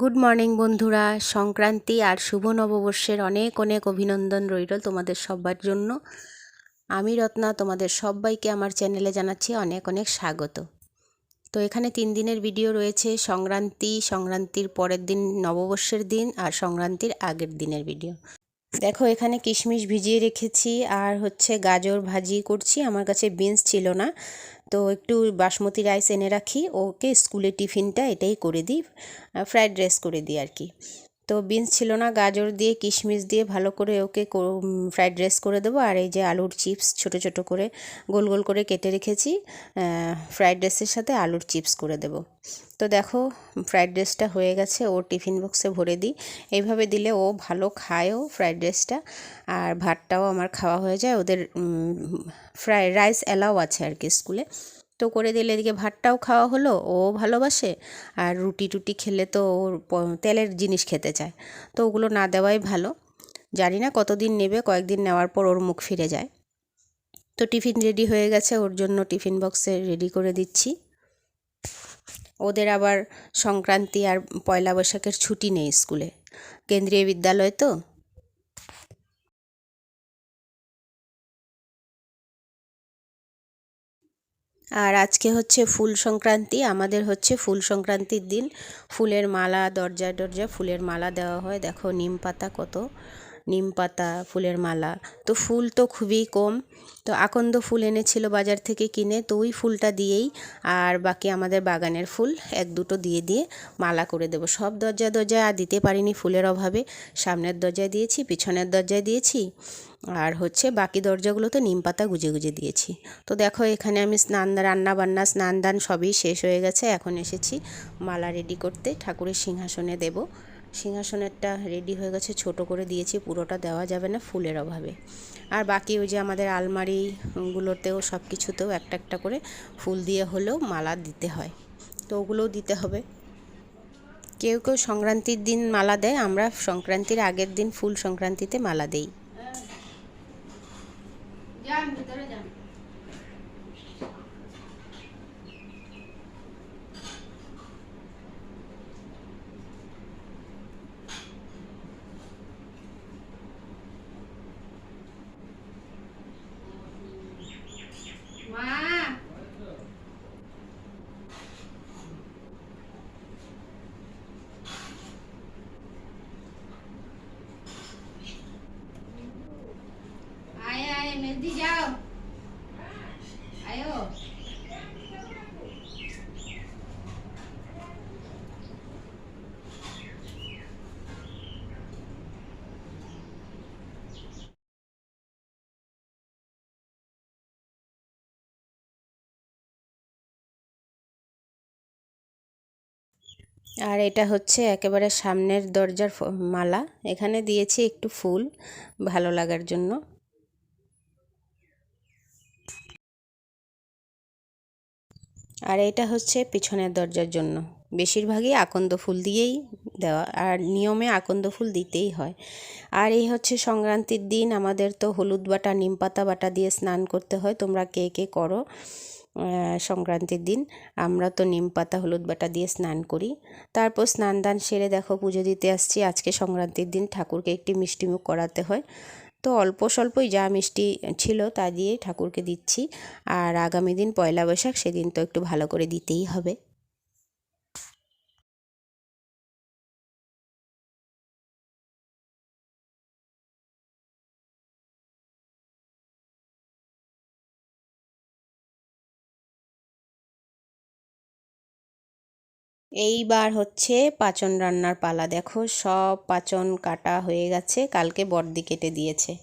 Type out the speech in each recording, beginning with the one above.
Good morning বন্ধুরা। সংক্রান্তি আর শুভ নববর্ষের অনেক অনেক অভিনন্দন রইল তোমাদের সবার জন্য। আমি রত্না, তোমাদের সবাইকে আমার চ্যানেলে জানাচ্ছি অনেক অনেক স্বাগত। তো এখানে তিন দিনের ভিডিও রয়েছে, সংক্রান্তি, সংক্রান্তির পরের দিন নববর্ষের দিন আর সংক্রান্তির আগের দিনের ভিডিও। দেখো, এখানে কিশমিশ ভিজিয়ে রেখেছি আর হচ্ছে গাজর ভাজি করছি। আমার কাছে বিনস ছিল না, তো একটু বাসমতি রাইস এনে রাখি। ওকে স্কুলে টিফিনটা এটাই করে দিই ফ্রায়েড রাইস করে দিই আর কি। তো বিনস ছিল না, গাজর দিয়ে, কিশমিশ দিয়ে ভালো করে ওকে ফ্রায়েড রাইস করে দেবো। আর এই যে আলুর চিপস ছোট ছোট করে গোল গোল করে কেটে রেখেছি ফ্রায়েড রাইসের সাথে আলুর চিপস করে দেবো। তো দেখো ফ্রায়েড রাইসটা হয়ে গেছে, ও টিফিন বক্সে ভরে দিই। এইভাবে দিলে ও ভালো খায়ও ফ্রায়েড রাইসটা আর ভাতটাও আমার খাওয়া হয়ে যায়। ওদের ফ্রাই রাইস অ্যালাও আছে আর কি স্কুলে। তো করে দিলে এদিকে ভাতটাও খাওয়া হলো, ও ভালোবাসে। আর রুটি টুটি খেলে তো ওর তেলের জিনিস খেতে চায়। তো ওগুলো না দেওয়াই ভালো। জানি না কতদিন নেবে, কয়েকদিন নেওয়ার পর ওর মুখ ফিরে যায়। তো টিফিন রেডি হয়ে গেছে, ওর জন্য টিফিন বক্সে রেডি করে দিচ্ছি। ওদের আবার সংক্রান্তি আর পয়লা বৈশাখের ছুটি নেই স্কুলে। কেন্দ্রীয় বিদ্যালয় তো। আর আজকে হচ্ছে ফুল সংক্রান্তি, আমাদের হচ্ছে ফুল সংক্রান্তির দিন। ফুলের মালা দরজা দরজায় ফুলের মালা দেওয়া হয়। দেখো নিম পাতা কত। নিম পাতা, ফুলের মালা। তো ফুল তো খুবই কম। তো আকন্দ ফুল এনেছিল বাজার থেকে কিনে, তো ওই ফুলটা দিয়েই আর বাকি আমাদের বাগানের ফুল এক দুটো দিয়ে দিয়ে মালা করে দেবো। সব দরজা দরজায় আর দিতে পারিনি ফুলের অভাবে। সামনের দরজায় দিয়েছি, পিছনের দরজায় দিয়েছি। আর হচ্ছে বাকি দরজাগুলোতে নিম পাতা গুজে গুজে দিয়েছি। তো দেখো এখানে আমি স্নান রান্না বান্না স্নান দান সবই শেষ হয়ে গেছে। এখন এসেছি মালা রেডি করতে, ঠাকুরের সিংহাসনে দেব। সিংহাসনেরটা রেডি হয়ে গেছে, ছোট করে দিয়েছি, পুরোটা দেওয়া যাবে না ফুলের অভাবে। আর বাকি ওই যে আমাদের আলমারিগুলোতেও সব কিছুতেও একটা একটা করে ফুল দিয়ে হলেও মালা দিতে হয়। তো ওগুলোও দিতে হবে। কেউ কেউ সংক্রান্তির দিন মালা দেয়, আমরা সংক্রান্তির আগের দিন ফুল সংক্রান্তিতে মালা দেই। আর এটা হচ্ছে একেবারে সামনের দরজার মালা। এখানে দিয়েছি একটু ফুল ভালো লাগার জন্য। আর এটা হচ্ছে পিছনের দরজার জন্য। বেশিরভাগই আকন্দ ফুল দিয়েই দেওয়া, আর নিয়মে আকন্দ ফুল দিতেই হয়। আর এই হচ্ছে সংক্রান্তির দিন, আমাদের তো হলুদ বাটা, নিম পাতা বাটা দিয়ে স্নান করতে হয়। তোমরা কে কে করো সংক্রান্তির দিন, আমরা তো নিম পাতা, হলুদ বাটা দিয়ে স্নান করি। তারপর স্নান দান সেরে দেখো, পুজো দিতে আসছি। আজকে সংক্রান্তির দিন ঠাকুরকে একটি মিষ্টিমুখ করাতে হয়। তো অল্প স্বল্পই যা মিষ্টি ছিল তা দিয়ে ঠাকুরকে দিচ্ছি। আর আগামী দিন পয়লা বৈশাখ সেদিন তো একটু ভালো করে দিতেই হবে। এইবার হচ্ছে পাচন রান্নার পালা। দেখো, সব পাচন কাটা হয়ে গেছে, কালকে বর্দি কেটে দিয়েছে।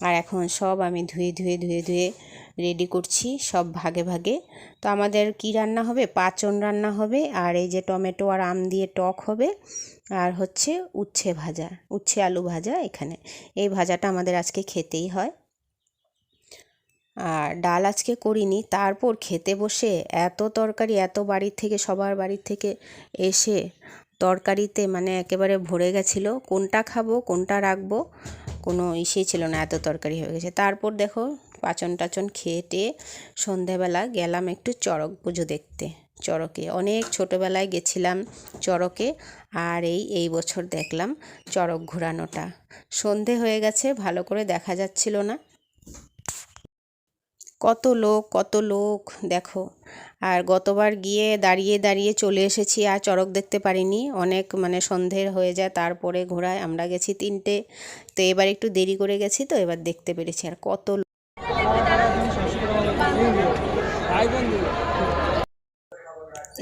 আর এখন সব আমি ধুয়ে ধুয়ে ধুয়ে ধুয়ে রেডি করছি, সব ভাগে ভাগে। তো আমাদের কি রান্না হবে? পাচন রান্না হবে, আর এই যে টমেটো আর আম দিয়ে টক হবে, আর হচ্ছে উচ্ছে ভাজা, উচ্ছে আলু ভাজা এখানে। এই ভাজাটা আমাদের আজকে খেতেই হয়। আর ডাল আজকে করিনি। তারপর খেতে বসে এত তরকারি, এত বাড়ির থেকে, সবার বাড়ির থেকে এসে তরকারিতে মানে একেবারে ভরে গেছিল। কোনটা খাব, কোনটা রাখব, কোনো ইসেই ছিল না, এত তরকারি হয়ে গেছে। তারপর দেখো পাচন টাচন খেয়ে টেয়ে সন্ধেবেলা গেলাম একটু চড়ক পুজো দেখতে, চড়কে। অনেক ছোটোবেলায় গেছিলাম চড়কে আর এই এই বছর দেখলাম চড়ক ঘোরানোটা। সন্ধে হয়ে গেছে, ভালো করে দেখা যাচ্ছিল না। কত লোক কত লোক, দেখো। আর গতবার গিয়ে দাঁড়িয়ে দাঁড়িয়ে চলে এসেছি, আর চড়ক দেখতে পারিনি। অনেক মানে সন্ধ্যের হয়ে যায়, তারপরে ঘোরায় আমরা গেছি তিনটে। তো এবার একটু দেরি করে গেছি, তো এবার দেখতে পেরেছি আর কত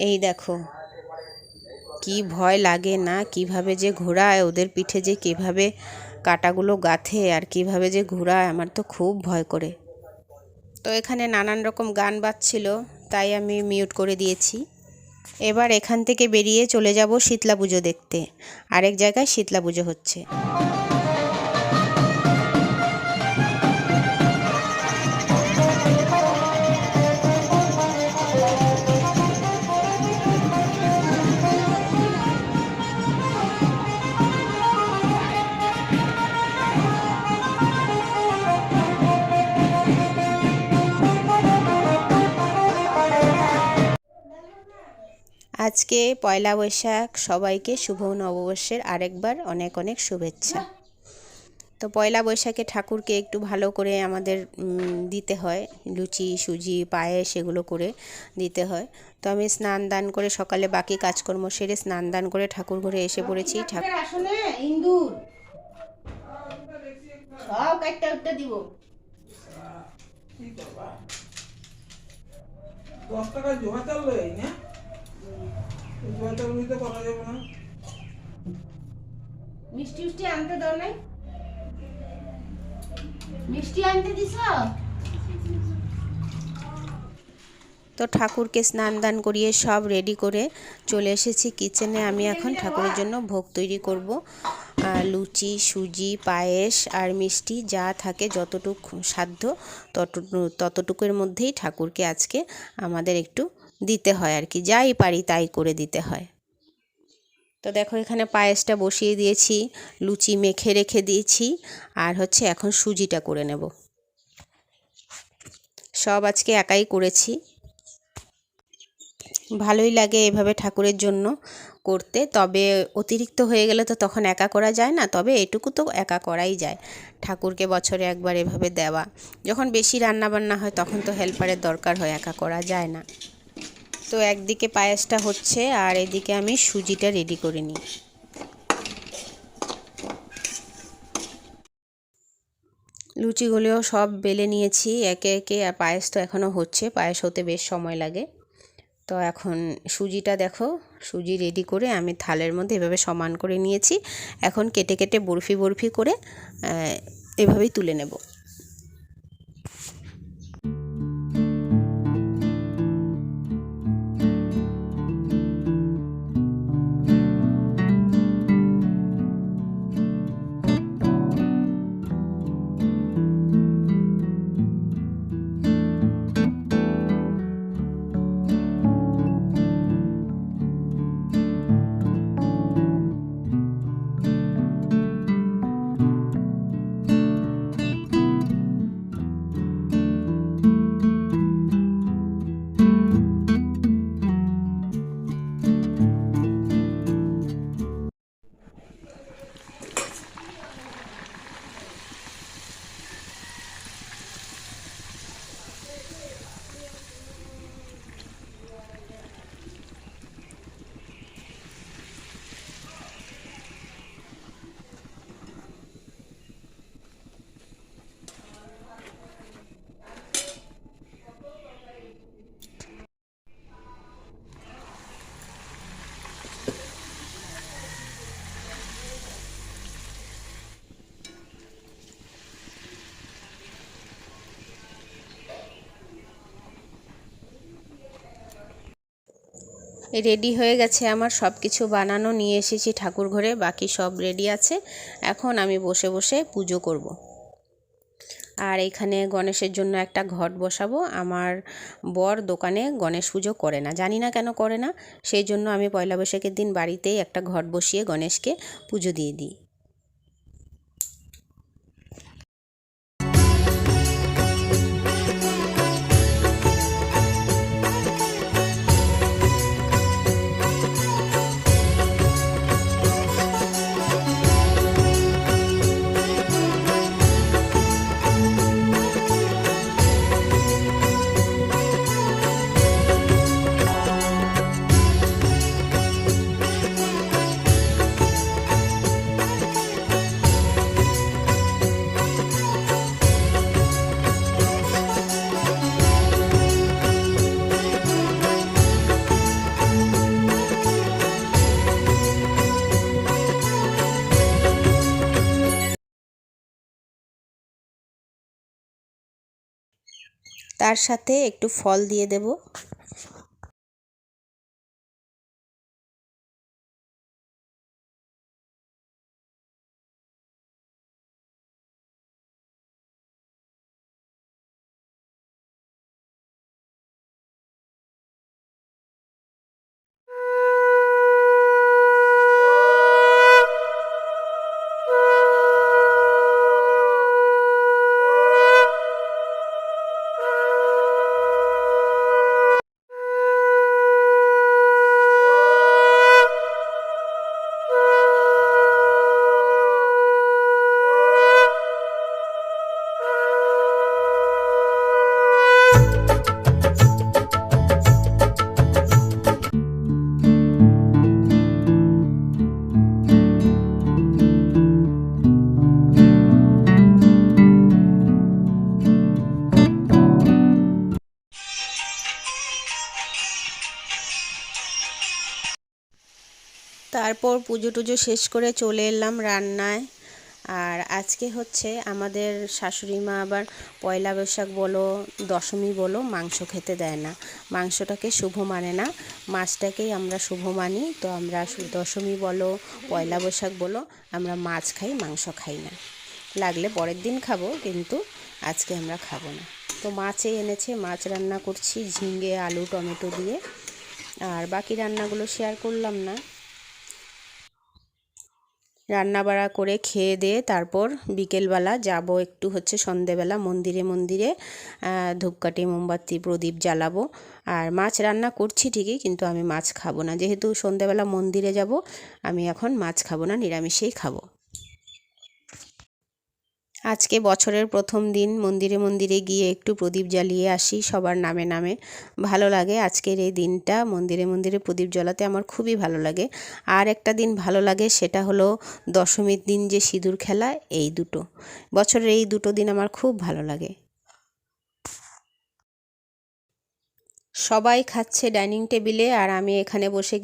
এই দেখো, কি ভয় লাগে না? কীভাবে যে ঘোরায় ওদের পিঠে যে কীভাবে কাটাগুলো গাঁথে, আর কীভাবে যে ঘোরায় আমার তো খুব ভয় করে। তো এখানে নানান রকম গান বাজছিল, তাই আমি মিউট করে দিয়েছি। এবার এখান থেকে বেরিয়ে চলে যাব শীতলা পুজো দেখতে। আরেক জায়গায় শীতলা পুজো হচ্ছে। আজকে পয়লা বৈশাখ সবাইকে শুভ নববর্ষের আরেকবার অনেক অনেক শুভেচ্ছা। তো পয়লা বৈশাখে ঠাকুরকে একটু ভালো করে আমাদের দিতে হয়। লুচি সুজি পায়েস এগুলো করে দিতে হয়। তো আমি স্নান দান করে সকালে বাকি কাজকর্ম সেরে স্নান দান করে ঠাকুর ঘরে এসে পড়েছি। ঠাকুর ইন্দুর। সব একটা একটা দিব। দশ টাকা না। জমা চাল করা যাবে না। মিষ্টি মিষ্টি আনতে দাও নাই? মিষ্টি আনতে দিছ? তো ঠাকুরকে স্নান দান করিয়ে সব রেডি করে চলে এসেছি কিচেনে আমি এখন ঠাকুরের জন্য ভোগ তৈরি করব। লুচি সুজি পায়েস আর মিষ্টি যা থাকে যতটুকু সাধ্য ততটুকু ততটুকুর মধ্যেই ঠাকুরকে আজকে আমাদের একটু দিতে হয় আর কি, যাই পারি তাই করে দিতে হয়। তো দেখো এখানে পায়েসটা বসিয়ে দিয়েছি, লুচি মেখে রেখে দিয়েছি, আর হচ্ছে এখন সুজিটা করে নেব। সব আজকে একাই করেছি। ভালোই লাগে এভাবে ঠাকুরের জন্য করতে, তবে অতিরিক্ত হয়ে গেলে তো তখন একা করা যায় না, তবে এটুকু তো একা করাই যায়। ঠাকুরকে বছরে একবার এভাবে দেওয়া, যখন বেশি রান্না বান্না হয় তখন তো হেল্পারের দরকার হয় একা করা যায় না। তো একদিকে পায়েসটা হচ্ছে আর এদিকে আমি সুজিটা রেডি করে নিই। লুচিগুলিও সব বেলে নিয়েছি, একে একে আর পায়েস তো এখনও হচ্ছে, পায়েস হতে বেশ সময় লাগে। তো এখন সুজিটা দেখো, সুজি রেডি করে আমি থালের মধ্যে এভাবে সমান করে নিয়েছি। এখন কেটে কেটে বরফি বরফি করে এভাবেই তুলে নেব। রেডি হয়ে গেছে আমার সব কিছু বানানো, নিয়ে এসেছি ঠাকুর ঘরে, বাকি সব রেডি আছে। এখন আমি বসে বসে পুজো করব। আর এখানে গণেশের জন্য একটা ঘট বসাবো। আমার বর দোকানে গণেশ পুজো করে না। জানি না কেন করে না। সেই জন্য আমি পয়লা বৈশাখের দিন বাড়িতেই একটা ঘট বসিয়ে গণেশকে পুজো দিয়ে দিই। তার সাথে একটু ফল দিয়ে দেব। তারপর পুজো টুজো শেষ করে চলে এলাম রান্নায়। আর আজকে হচ্ছে আমাদের শাশুড়ি মা আবার পয়লা বৈশাখ বলো, দশমী বলো, মাংস খেতে দেয় না। মাংসটাকে শুভ মানে না, মাছটাকেই আমরা শুভ মানি। তো আমরা দশমী বলো, পয়লা বৈশাখ বলো, আমরা মাছ খাই, মাংস খাই না। লাগলে পরের দিন খাব, কিন্তু আজকে আমরা খাব না। তো মাছই এনেছে, মাছ রান্না করছি, ঝিঙে, আলু, টমেটো দিয়ে। আর বাকি রান্নাগুলো শেয়ার করলাম না। রান্না বাড়া করে খেয়ে দিয়ে তারপর বিকেলবেলা যাব একটু হচ্ছে সন্ধেবেলা মন্দিরে মন্দিরে ধূপকাঠি, মোমবাতি, প্রদীপ জ্বালাবো। আর মাছ রান্না করছি ঠিকই, কিন্তু আমি মাছ খাব না। যেহেতু সন্ধেবেলা মন্দিরে যাব, আমি এখন মাছ খাব না, নিরামিষেই খাব। আজকে বছরের প্রথম দিন, মন্দিরে মন্দিরে গিয়ে একটু প্রদীপ জ্বালিয়ে আসি, সবার নামে নামে। ভালো লাগে আজকের এই দিনটা, মন্দিরে মন্দিরে প্রদীপ জ্বালাতে আমার খুবই ভালো লাগে। আর একটা দিন ভালো লাগে সেটা হলো দশমীর দিন যে সিঁদুর খেলা, এই দুটো। বছরের এই দুটো দিন আমার খুব ভালো লাগে। সবাই খাচ্ছে ডাইনিং টেবিলে আর আমি এখানে বসে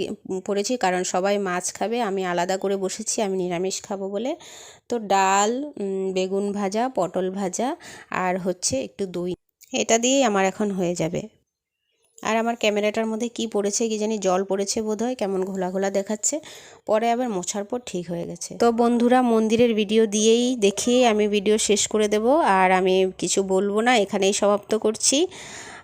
পড়েছি কারণ সবাই মাছ খাবে। আমি আলাদা করে বসেছি, আমি নিরামিষ খাব বলে। তো ডাল বেগুন ভাজা, পটল ভাজা আর হচ্ছে একটু দই। এটা দিয়েই আমার এখন হয়ে যাবে। আর আমার ক্যামেরাটার মধ্যে কি পড়েছে কি জানি, জল পড়েছে বোধহয়, কেমন ঘোলা ঘোলা দেখাচ্ছে। পরে আবার মোছার পর ঠিক হয়ে গেছে। তো বন্ধুরা, মন্দিরের ভিডিও দিয়েই দেখিয়ে আমি ভিডিও শেষ করে দেব। আর আমি কিছু বলব না, এখানেই সমাপ্ত করছি।